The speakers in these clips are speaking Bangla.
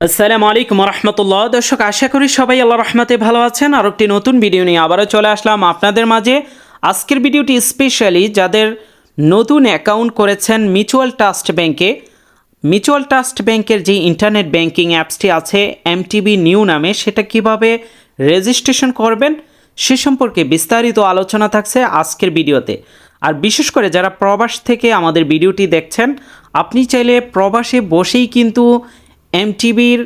আসসালামু আলাইকুম রহমতুল্লাহ দর্শক, আশা করি সবাই আল্লাহ রহমতে ভালো আছেন। আর একটি নতুন ভিডিও নিয়ে আবারও চলে আসলাম আপনাদের মাঝে। আজকের ভিডিওটি স্পেশালি যাদের নতুন অ্যাকাউন্ট করেছেন মিউচুয়াল ট্রাস্ট ব্যাংকে মিউচুয়াল ট্রাস্ট ব্যাংকের যে ইন্টারনেট ব্যাংকিং অ্যাপসটি আছে এমটিবি নিউ নামে, সেটা কীভাবে রেজিস্ট্রেশন করবেন, সে সম্পর্কে বিস্তারিত আলোচনা থাকছে আজকের ভিডিওতে। আর বিশেষ করে যারা প্রবাস থেকে আমাদের ভিডিওটি দেখছেন, আপনি চাইলে প্রবাসে বসেই কিন্তু এমটিবির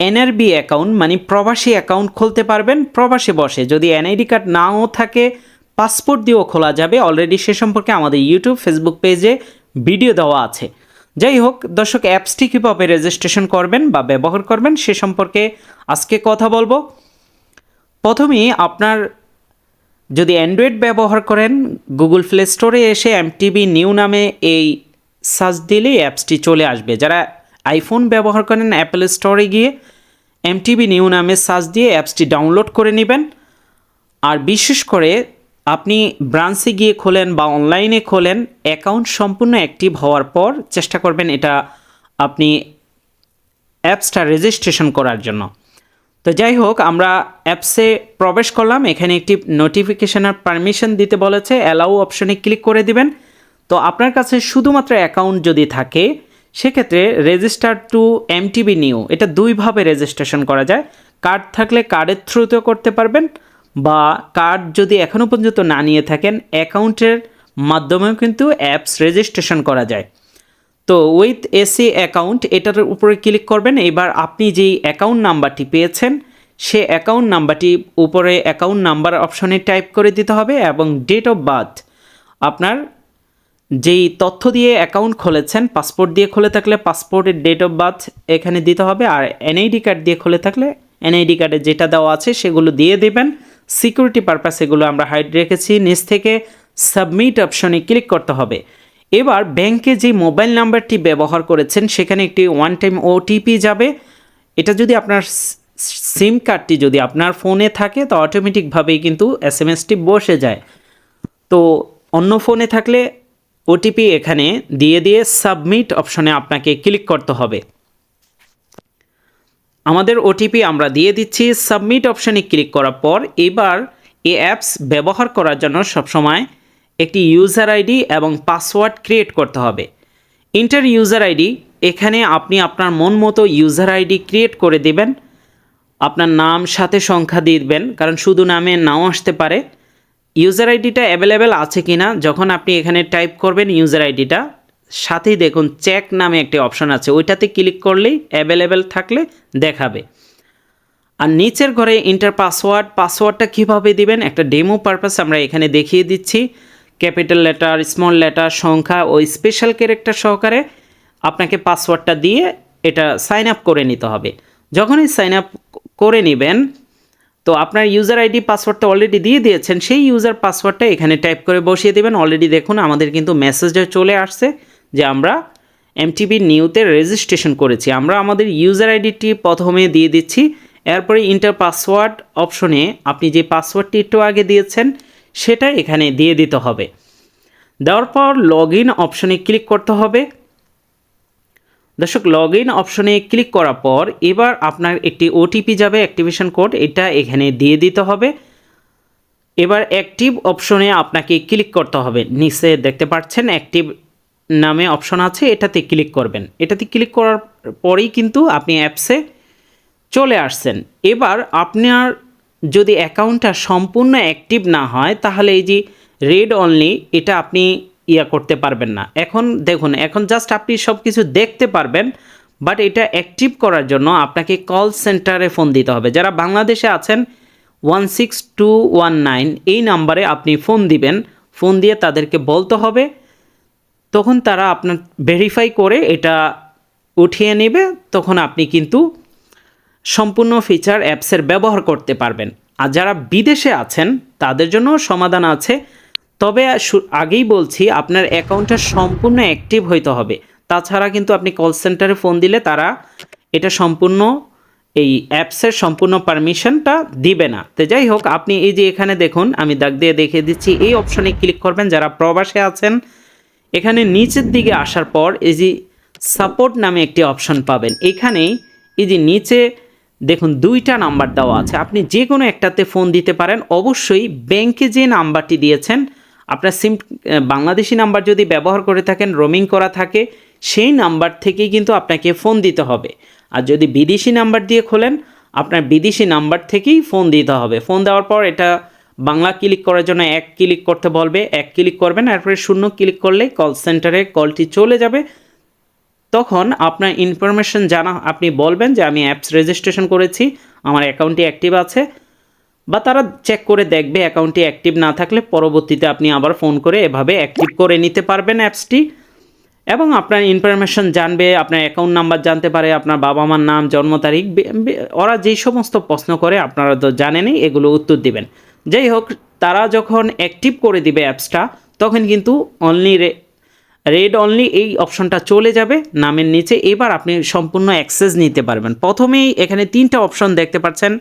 এনআরবি অ্যাকাউন্ট মানে প্রবাসী অ্যাকাউন্ট খুলতে পারবেন। প্রবাসে বসে। যদি এনআইডি কার্ড নাও থাকে পাসপোর্ট দিয়েও খোলা যাবে। অলরেডি সে সম্পর্কে আমাদের ইউটিউব ফেসবুক পেজে ভিডিও দেওয়া আছে। যাই হোক, দর্শক অ্যাপসটি কীভাবে রেজিস্ট্রেশন করবেন বা ব্যবহার করবেন, সে সম্পর্কে আজকে কথা বলব। প্রথমেই আপনার যদি অ্যান্ড্রয়েড ব্যবহার করেন গুগল প্লে স্টোরে এসে এমটিবি নিউ নামে এই সার্চ দিলেই অ্যাপসটি চলে আসবে। যারা আইফোন ব্যবহার করেন অ্যাপেল স্টোরে গিয়ে এমটিবি নিউ নামে সার্চ দিয়ে অ্যাপসটি ডাউনলোড করে নেবেন। আর বিশেষ করে আপনি ব্রাঞ্চে গিয়ে খোলেন বা অনলাইনে খোলেন, অ্যাকাউন্ট সম্পূর্ণ অ্যাক্টিভ হওয়ার পর চেষ্টা করবেন এটা আপনি অ্যাপসটা রেজিস্ট্রেশন করার জন্য। তো যাই হোক, আমরা অ্যাপসে প্রবেশ করলাম। এখানে একটি নোটিফিকেশনের পারমিশন দিতে বলেছে। অ্যালাউ অপশনে ক্লিক করে দিবেন। তো আপনার কাছে শুধুমাত্র অ্যাকাউন্ট যদি থাকে সেক্ষেত্রে রেজিস্টার টু এমটিবি নিউ এটা দুইভাবে রেজিস্ট্রেশন করা যায়। কার্ড থাকলে কার্ডের থ্রুতেও করতে পারবেন বা কার্ড যদি এখনও পর্যন্ত না নিয়ে থাকেন, অ্যাকাউন্টের মাধ্যমেও কিন্তু অ্যাপস রেজিস্ট্রেশন করা যায়। তো উইথ এসি অ্যাকাউন্ট এটার উপরে ক্লিক করবেন। এবার আপনি যেই অ্যাকাউন্ট নাম্বারটি পেয়েছেন, সে অ্যাকাউন্ট নাম্বারটি উপরে অ্যাকাউন্ট নাম্বার অপশনে টাইপ করে দিতে হবে এবং ডেট অফ বার্থ আপনার যেই তথ্য দিয়ে অ্যাকাউন্ট খুলেছেন পাসপোর্ট দিয়ে খুলে থাকলে পাসপোর্টের ডেট অফ বার্থ এখানে দিতে হবে আর এনআইডি কার্ড দিয়ে খুলে থাকলে এনআইডি কার্ডে যেটা দেওয়া আছে সেগুলো দিয়ে দেবেন। সিকিউরিটি পারপাস এগুলো আমরা হাইড রেখেছি। নিচ থেকে সাবমিট অপশনে ক্লিক করতে হবে। এবার ব্যাংকে যে মোবাইল নাম্বারটি ব্যবহার করেছেন, সেখানে একটি ওয়ান টাইম ওটিপি যাবে। এটা যদি আপনার সিম কার্ডটি যদি আপনার ফোনে থাকে, তো অটোমেটিকভাবেই কিন্তু এস এম এসটি বসে যায়। তো অন্য ফোনে থাকলে ওটিপি এখানে দিয়ে দিয়ে সাবমিট অপশনে আপনাকে ক্লিক করতে হবে। আমাদের ওটিপি আমরা দিয়ে দিচ্ছি সাবমিট অপশনে ক্লিক করার পর এবার এ অ্যাপস ব্যবহার করার জন্য সবসময় একটি ইউজার আইডি এবং পাসওয়ার্ড ক্রিয়েট করতে হবে। ইন্টার ইউজার আইডি এখানে আপনি আপনার মন মতো ইউজার আইডি ক্রিয়েট করে দেবেন। আপনার নাম, সাথে সংখ্যা দিবেন, কারণ শুধু নামে নাও আসতে পারে। ইউজার আইডিটা অ্যাভেলেবেল আছে কি না যখন আপনি এখানে টাইপ করবেন ইউজার আইডিটা, সাথেই দেখুন চেক নামে একটি অপশন আছে, ওইটাতে ক্লিক করলেই অ্যাভেলেবেল থাকলে দেখাবে। আর নিচের ঘরে ইন্টার পাসওয়ার্ড পাসওয়ার্ডটা কীভাবে দিবেন, একটা ডেমো পারপাস আমরা এখানে দেখিয়ে দিচ্ছি। ক্যাপিটাল লেটার স্মল লেটার সংখ্যা ও স্পেশাল ক্যারেক্টার সহকারে আপনাকে পাসওয়ার্ডটা দিয়ে এটা সাইন আপ করে নিতে হবে। যখনই সাইন আপ করে নেবেন তো আপনার ইউজার আইডি পাসওয়ার্ডটা অলরেডি দিয়ে দিয়েছেন, সেই ইউজার পাসওয়ার্ডটা এখানে টাইপ করে বসিয়ে দেবেন। অলরেডি দেখুন, আমাদের কিন্তু মেসেজে চলে আসছে যে আমরা এমটিভি নিউতে রেজিস্ট্রেশন করেছি। আমরা আমাদের ইউজার আইডিটি প্রথমে দিয়ে দিচ্ছি, এরপরে ইন্টার পাসওয়ার্ড অপশনে আপনি যে পাসওয়ার্ডটি একটু আগে দিয়েছেন, সেটা এখানে দিয়ে দিতে হবে। দেওয়ার পর লগ ইন অপশনে ক্লিক করতে হবে। দর্শক লগ ইন অপশনে ক্লিক করার পর এবার আপনার একটি ওটিপি যাবে অ্যাক্টিভেশন কোড এটা এখানে দিয়ে দিতে হবে। এবার অ্যাক্টিভ অপশনে আপনাকে ক্লিক করতে হবে। নিচে দেখতে পাচ্ছেন অ্যাক্টিভ নামে অপশন আছে, এটাতে ক্লিক করবেন। এটাতে ক্লিক করার পরেই কিন্তু আপনি অ্যাপসে চলে আসছেন। এবার আপনার যদি অ্যাকাউন্টটা সম্পূর্ণ অ্যাক্টিভ না হয়, তাহলে এই যে রেড অনলি এটা আপনি ইয়া করতে পারবেন না। এখন দেখুন, এখন জাস্ট আপনি সব কিছু দেখতে পারবেন বাট এটা অ্যাক্টিভ করার জন্য আপনাকে কল সেন্টারে ফোন দিতে হবে। যারা বাংলাদেশে আছেন one six two one nine এই নাম্বারে আপনি ফোন দিবেন। ফোন দিয়ে তাদেরকে বলতে হবে। তখন তারা আপনার ভেরিফাই করে এটা উঠিয়ে নেবে। তখন আপনি কিন্তু সম্পূর্ণ ফিচার অ্যাপসের ব্যবহার করতে পারবেন। আর যারা বিদেশে আছেন, তাদের জন্য সমাধান আছে। তবে আগেই বলছি, আপনার অ্যাকাউন্টটা সম্পূর্ণ অ্যাক্টিভ হইতে হবে। তাছাড়া কিন্তু আপনি কল সেন্টারে ফোন দিলে তারা এটা সম্পূর্ণ, এই অ্যাপসের সম্পূর্ণ পারমিশনটা দিবে না। তো যাই হোক, আপনি এই যে এখানে দেখুন, আমি দাগ দিয়ে দেখিয়ে দিচ্ছি, এই অপশনে ক্লিক করবেন, যারা প্রবাসে আছেন, এখানে নিচের দিকে আসার পর এই যে সাপোর্ট নামে একটি অপশন পাবেন। এখানেই এই যে নিচে দেখুন, দুইটা নাম্বার দেওয়া আছে। আপনি যে কোনো একটাতে ফোন দিতে পারেন। অবশ্যই ব্যাংকে যে নাম্বারটি দিয়েছেন আপনার সিম বাংলাদেশি নাম্বার যদি ব্যবহার করে থাকেন রোমিং করা থাকে, সেই নাম্বার থেকেই কিন্তু আপনাকে ফোন দিতে হবে। আর যদি বিদেশি নাম্বার দিয়ে খোলেন, আপনার বিদেশি নাম্বার থেকেই ফোন দিতে হবে। ফোন দেওয়ার পর এটা বাংলা ক্লিক করার জন্য এক ক্লিক করতে বলবে, এক ক্লিক করবেন এরপরে শূন্য ক্লিক করলে কল সেন্টারে কলটি চলে যাবে। তখন আপনার ইনফরমেশন জানা, আপনি বলবেন যে আমি অ্যাপস রেজিস্ট্রেশন করেছি, আমার অ্যাকাউন্টটি অ্যাক্টিভ আছে। বা তারা চেক করে দেখবে অ্যাকাউন্টটি অ্যাক্টিভ না থাকলে পরবর্তীতে আপনি আবার ফোন করে এভাবে অ্যাক্টিভ করে নিতে পারবেন অ্যাপসটি এবং আপনার ইনফরমেশন জানবে, আপনার অ্যাকাউন্ট নাম্বার জানতে পারে, আপনার বাবা মার নাম, জন্ম তারিখ ওরা যেই সমস্ত প্রশ্ন করে আপনারা তো জানেনই, এগুলো উত্তর দিবেন। যাই হোক, তারা যখন অ্যাক্টিভ করে দিবে অ্যাপসটা তখন কিন্তু অনলি রেড অনলি এই অপশনটা চলে যাবে, নামের নিচে। এবার আপনি সম্পূর্ণ অ্যাক্সেস নিতে পারবেন। প্রথমেই এখানে তিনটা অপশন দেখতে পাচ্ছেন।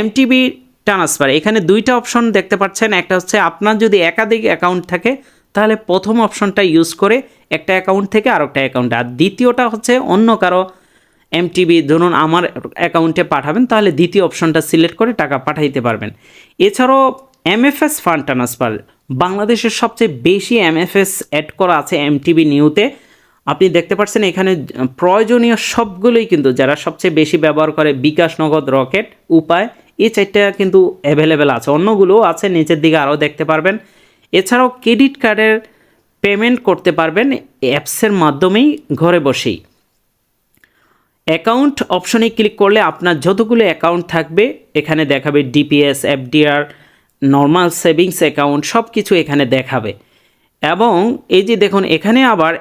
এমটিবি ট্রান্সফার এখানে দুইটা অপশন দেখতে পাচ্ছেন, একটা হচ্ছে আপনার যদি একাধিক অ্যাকাউন্ট থাকে, তাহলে প্রথম অপশনটা ইউজ করে একটা অ্যাকাউন্ট থেকে আরেকটা অ্যাকাউন্টে আর দ্বিতীয়টা হচ্ছে অন্য কারও এমটিবি ধরুন আমার অ্যাকাউন্টে পাঠাবেন, তাহলে দ্বিতীয় অপশনটা সিলেক্ট করে টাকা পাঠাইতে পারবেন। এছাড়াও এমএফএস ফান্ড ট্রান্সফার বাংলাদেশের সবচেয়ে বেশি এমএফএস অ্যাড করা আছে এমটিবি নিউতে আপনি দেখতে পাচ্ছেন এখানে প্রয়োজনীয় সবগুলোই কিন্তু, যারা সবচেয়ে বেশি ব্যবহার করে বিকাশ নগদ রকেট, উপায় এই চারটা কিন্তু অ্যাভেলেবেল আছে। অন্যগুলোও আছে, নিচের দিকে আরও দেখতে পারবেন। এছাড়াও ক্রেডিট কার্ডের পেমেন্ট করতে পারবেন অ্যাপসের মাধ্যমেই ঘরে বসেই। অ্যাকাউন্ট অপশনে ক্লিক করলে আপনার যতগুলো অ্যাকাউন্ট থাকবে, এখানে দেখাবে DPS FDR normal savings account সব কিছু এখানে দেখাবে। এবং এই যে দেখুন, এখানে আবার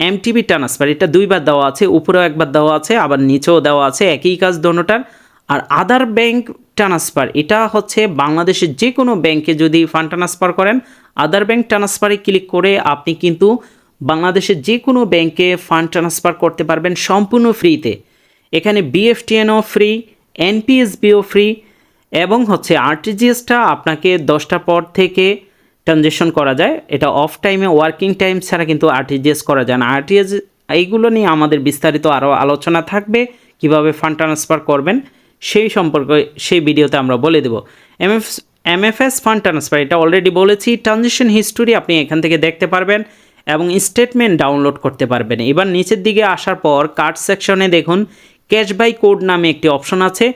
এমটিবি ট্রান্সফার এটা দুইবার দেওয়া আছে, উপরেও একবার দেওয়া আছে, আবার নিচেও দেওয়া আছে, একই কাজ দোনোটার। আর আদার ব্যাংক ট্রান্সফার এটা হচ্ছে বাংলাদেশের যে কোনো ব্যাংকে যদি ফান্ড ট্রান্সফার করেন আদার ব্যাংক ট্রান্সফারে ক্লিক করে আপনি কিন্তু বাংলাদেশের যে কোনো ব্যাংকে ফান্ড ট্রান্সফার করতে পারবেন সম্পূর্ণ ফ্রিতে এখানে বিএফটিএনও ফ্রি এনপিএসবিও ফ্রি এবং হচ্ছে আরটিজিএসটা আপনাকে দশটা পর থেকে ট্রানজেকশন করা যায়। এটা অফ টাইমে ওয়ার্কিং টাইম ছাড়া কিন্তু আরটিজিএস করা যায় না। আরটিএস এইগুলো নিয়ে আমাদের বিস্তারিত আরও আলোচনা থাকবে, কীভাবে ফান্ড ট্রান্সফার করবেন। সেই সম্পর্কে সেই ভিডিওতে আমরা বলে দেবো। এমএফ এমএফএস ফান্ড ট্রান্সফার এটা অলরেডি বলেছি ট্রানজেকশন হিস্টোরি আপনি এখান থেকে দেখতে পারবেন এবং স্টেটমেন্ট ডাউনলোড করতে পারবেন। এবার নিচের দিকে আসার পর কার্ড সেকশনে দেখুন ক্যাশ বাই কোড নামে একটি অপশন আছে,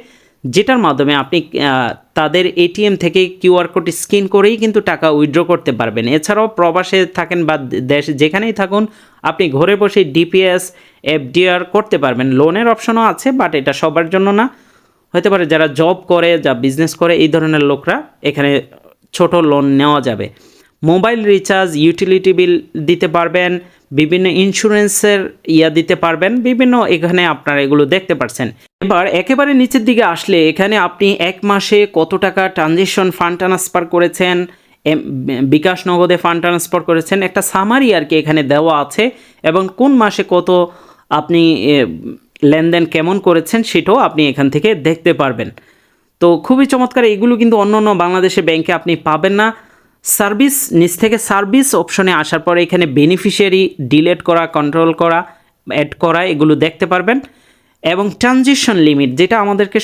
যেটার মাধ্যমে আপনি তাদের এটিএম থেকে কিউআর কোড স্ক্যান করেই কিন্তু টাকা উইথড্র করতে পারবেন। এছাড়াও প্রবাসে থাকেন বা দেশ, যেখানেই থাকুন, আপনি ঘরে বসে ডিপিএস এফডিআর করতে পারবেন। লোনের অপশনও আছে বাট এটা সবার জন্য না। হতে পারে যারা জব করে, যা বিজনেস করে, এই ধরনের লোকরা এখানে ছোট লোন নেওয়া যাবে। মোবাইল রিচার্জ ইউটিলিটি বিল দিতে পারবেন, বিভিন্ন ইন্স্যুরেন্সের ইয়া দিতে পারবেন, বিভিন্ন এখানে আপনারা এগুলো দেখতে পারছেন। এবার একেবারে নিচের দিকে আসলে এখানে আপনি এক মাসে কত টাকা ট্রানজেকশন ফান্ড ট্রান্সফার করেছেন বিকাশ নগদে ফান্ড ট্রান্সফার করেছেন, একটা সামারি আর কি এখানে দেওয়া আছে, এবং কোন মাসে কত আপনি লেনদেন কেমন করেছেন সেটাও আপনি এখান থেকে দেখতে পারবেন। তো খুবই চমৎকার এগুলো কিন্তু অন্য অন্য বাংলাদেশের ব্যাংকে আপনি পাবেন না। সার্ভিস, নিচ থেকে সার্ভিস অপশনে আসার পরে এখানে বেনিফিশিয়ারি, ডিলেট করা, কন্ট্রোল করা, অ্যাড করা, এগুলো দেখতে পারবেন। এবং ট্রানজিশন লিমিট, যেটা আমাদেরকে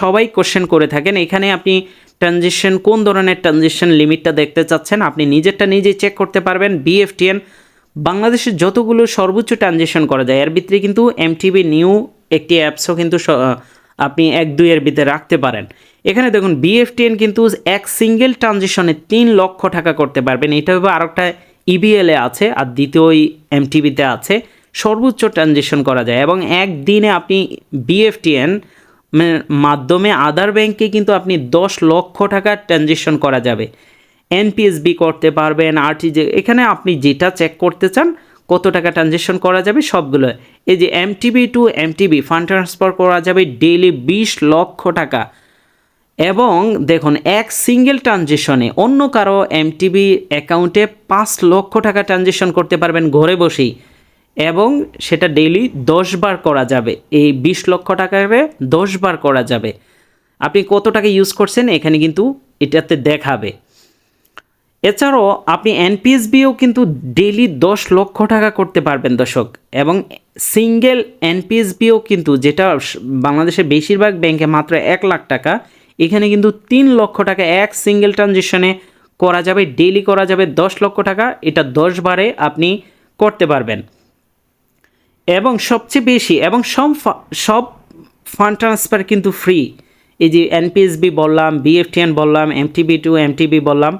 সবাই কোশ্চেন করে থাকেন, এখানে আপনি ট্রানজিশন, কোন ধরনের ট্রানজিশন লিমিটটা দেখতে চাচ্ছেন, আপনি নিজেরটা নিজেই চেক করতে পারবেন। বিএফটিএন বাংলাদেশের যতগুলো সর্বোচ্চ ট্রানজেকশন করা যায়, এর ভিতরে কিন্তু এমটিভি নিউ একটি অ্যাপসও কিন্তু আপনি এক দুইয়ের ভিতরে রাখতে পারেন। এখানে দেখুন বিএফটিএন কিন্তু এক সিঙ্গেল ট্রানজেকশনে তিন লক্ষ টাকা করতে পারবেন। এটা হবে আরেকটা ইবিএলে আছে, আর দ্বিতীয় এমটিভিতে আছে। সর্বোচ্চ ট্রানজেকশন করা যায় এবং একদিনে আপনি বিএফটিএন মাধ্যমে আদার ব্যাংকে কিন্তু আপনি দশ লক্ষ টাকা ট্রানজেকশন করা যাবে। এনপিএসবি করতে পারবেন আরটিজি এখানে আপনি যেটা চেক করতে চান, কত টাকা ট্রানজেকশন করা যাবে সবগুলো। এই যে MTB to MTB fund transfer করা যাবে ডেইলি বিশ লক্ষ টাকা। এবং দেখুন, এক সিঙ্গেল ট্রানজেকশনে অন্য কারও এমটিবি অ্যাকাউন্টে পাঁচ লক্ষ টাকা ট্রানজেকশন করতে পারবেন ঘরে বসেই। এবং সেটা ডেইলি দশ বার করা যাবে। এই বিশ লক্ষ টাকারে দশ বার করা যাবে। আপনি কত টাকা ইউজ করছেন, এখানে কিন্তু এটাতে দেখাবে। এছাড়াও আপনি এনপিএসবিও কিন্তু ডেলি দশ লক্ষ টাকা করতে পারবেন দর্শক। এবং সিঙ্গেল এনপিএসবিও কিন্তু যেটা বাংলাদেশের বেশিরভাগ ব্যাংকে মাত্র এক লাখ টাকা, এখানে কিন্তু তিন লক্ষ টাকা এক সিঙ্গেল ট্রানজেকশনে করা যাবে ডেলি করা যাবে দশ লক্ষ টাকা, এটা দশ বারে আপনি করতে পারবেন। এবং সবচেয়ে বেশি, এবং সব সব ফান্ড ট্রান্সফার কিন্তু ফ্রি। এই যে এনপিএসবি বললাম, বিএফটিএন বললাম, এমটিবি টু, এমটিবি বললাম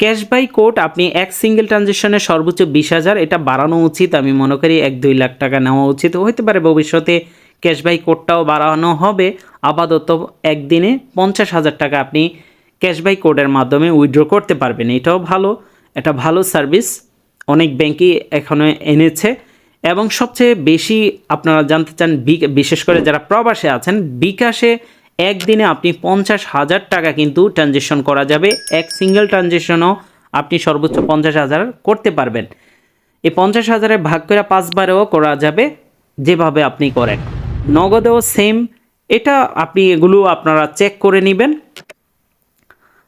ক্যাশ বাই কোড আপনি এক সিঙ্গেল ট্রানজেকশনে সর্বোচ্চ বিশ হাজার, এটা বাড়ানো উচিত। আমি মনে করি এক দুই লাখ টাকা নেওয়া উচিত। হতে পারে ভবিষ্যতে ক্যাশ বাই কোডটাও বাড়ানো হবে। আপাতত একদিনে পঞ্চাশ হাজার টাকা আপনি ক্যাশ বাই কোডের মাধ্যমে উইথড্র করতে পারবেন। এটাও ভালো, এটা ভালো সার্ভিস। অনেক ব্যাংকই এখনও এনেছে। এবং সবচেয়ে বেশি আপনারা জানতে চান বিশেষ করে যারা প্রবাসে আছেন, বিকাশে একদিনে আপনি পঞ্চাশ হাজার টাকা কিন্তু ট্রানজেকশন করা যাবে। এক সিঙ্গেল ট্রানজেকশনও আপনি সর্বোচ্চ পঞ্চাশ হাজার করতে পারবেন। এই পঞ্চাশ হাজারে ভাগ করে পাঁচবারেও করা যাবে যেভাবে আপনি করেন। নগদেও সেম এটা আপনি এগুলো আপনারা চেক করে নেবেন।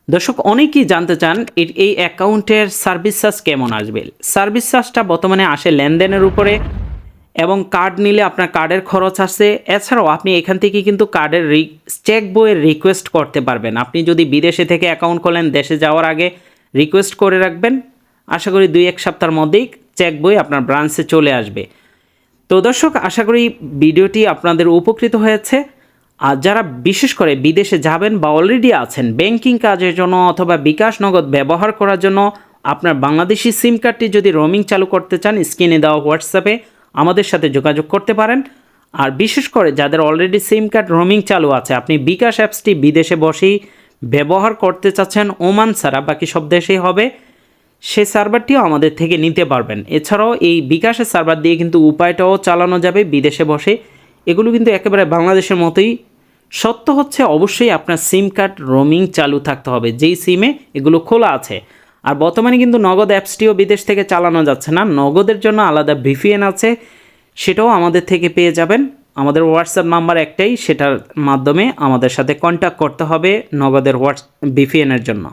দর্শক, অনেকেই জানতে চান এই অ্যাকাউন্টের সার্ভিস চার্জ কেমন আসবে? সার্ভিস চার্জটা বর্তমানে আসে লেনদেনের উপরে। এবং কার্ড নিলে আপনার কার্ডের খরচ আছে এছাড়াও আপনি এখান থেকে কিন্তু কার্ডের চেক বইয়ের রিকোয়েস্ট করতে পারবেন। আপনি যদি বিদেশে থেকে অ্যাকাউন্ট খোলেন, দেশে যাওয়ার আগে রিকোয়েস্ট করে রাখবেন। আশা করি দুই এক সপ্তাহের মধ্যেই চেক বই আপনার ব্রাঞ্চে চলে আসবে। তো দর্শক, আশা করি ভিডিওটি আপনাদের উপকৃত হয়েছে। আর যারা বিশেষ করে বিদেশে যাবেন বা অলরেডি আছেন ব্যাংকিং কাজের জন্য অথবা বিকাশ নগদ ব্যবহার করার জন্য, আপনার বাংলাদেশি সিম কার্ডটি যদি রোমিং চালু করতে চান স্ক্রিনে দেওয়া হোয়াটসঅ্যাপে আমাদের সাথে যোগাযোগ করতে পারেন। আর বিশেষ করে যাদের অলরেডি সিম কার্ড রোমিং চালু আছে, আপনি বিকাশ অ্যাপসটি বিদেশে বসেই ব্যবহার করতে চাচ্ছেন, ওমান ছাড়া বাকি সব দেশেই হবে, সে সার্ভারটিও আমাদের থেকে নিতে পারবেন। এছাড়াও এই বিকাশের সার্ভার দিয়ে কিন্তু উপায়টাও চালানো যাবে বিদেশে বসে। এগুলো কিন্তু একেবারে বাংলাদেশের মতোই। সত্য হচ্ছে, অবশ্যই আপনার সিম কার্ড রোমিং চালু থাকতে হবে। যেই সিমে এগুলো খোলা আছে আর বর্তমানে কিন্তু নগদ অ্যাপসটিও বিদেশ থেকে চালানো যাচ্ছে না। নগদের জন্য আলাদা ভিপিএন আছে, সেটাও আমাদের থেকে পেয়ে যাবেন। আমাদের হোয়াটসঅ্যাপ নাম্বার একটাই, সেটার মাধ্যমে আমাদের সাথে কন্ট্যাক্ট করতে হবে নগদের হোয়াটস ভিপিএনের জন্য।